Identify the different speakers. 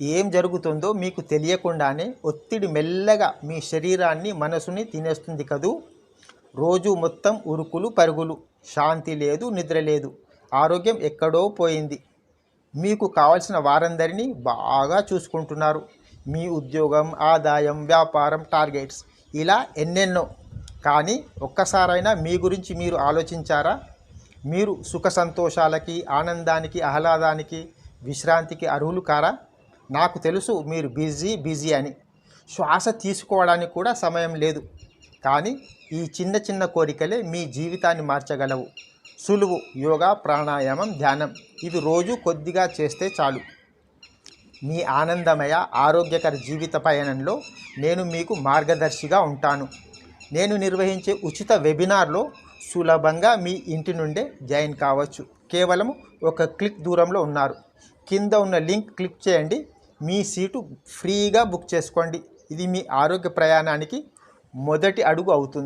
Speaker 1: ఏం జరుగుతుందో మీకు తెలియకుండానే ఒత్తిడి మెల్లగా మీ శరీరాన్ని మనసుని తినేస్తుంది కదూ? రోజు మొత్తం ఉరుకులు పరుగులు. శాంతి లేదు నిద్ర లేదు. ఆరోగ్యం ఎక్కడో పోయింది. మీకు కావలసిన వారందరినీ బాగా చూసుకుంటున్నారు. మీ ఉద్యోగం ఆదాయం వ్యాపారం టార్గెట్స్ ఇలా ఎన్నెన్నో. కానీ ఒక్కసారైనా మీ గురించి మీరు ఆలోచించారా? మీరు సుఖ సంతోషాలకి ఆనందానికి ఆహ్లాదానికి విశ్రాంతికి అర్హులు కారా? నాకు తెలుసు మీరు బిజీ బిజీ అని. శ్వాస తీసుకోవడానికి కూడా సమయం లేదు. కానీ ఈ చిన్న చిన్న కోరికలే మీ జీవితాన్ని మార్చగలవు. సులువు యోగా ప్రాణాయామం ధ్యానం. ఇవి రోజు కొద్దిగా చేస్తే చాలు. మీ ఆనందమయ ఆరోగ్యకర జీవిత పయనంలో నేను మీకు మార్గదర్శిగా ఉంటాను. నేను నిర్వహించే ఉచిత వెబినార్లో సులభంగా మీ ఇంటి నుండే జాయిన్ కావచ్చు. కేవలం ఒక క్లిక్ దూరంలో ఉన్నారు. కింద ఉన్న లింక్ క్లిక్ చేయండి. మీ సీటు ఫ్రీగా బుక్ చేసుకోండి. ఇది మీ ఆరోగ్య ప్రయాణానికి మొదటి అడుగు అవుతుంది.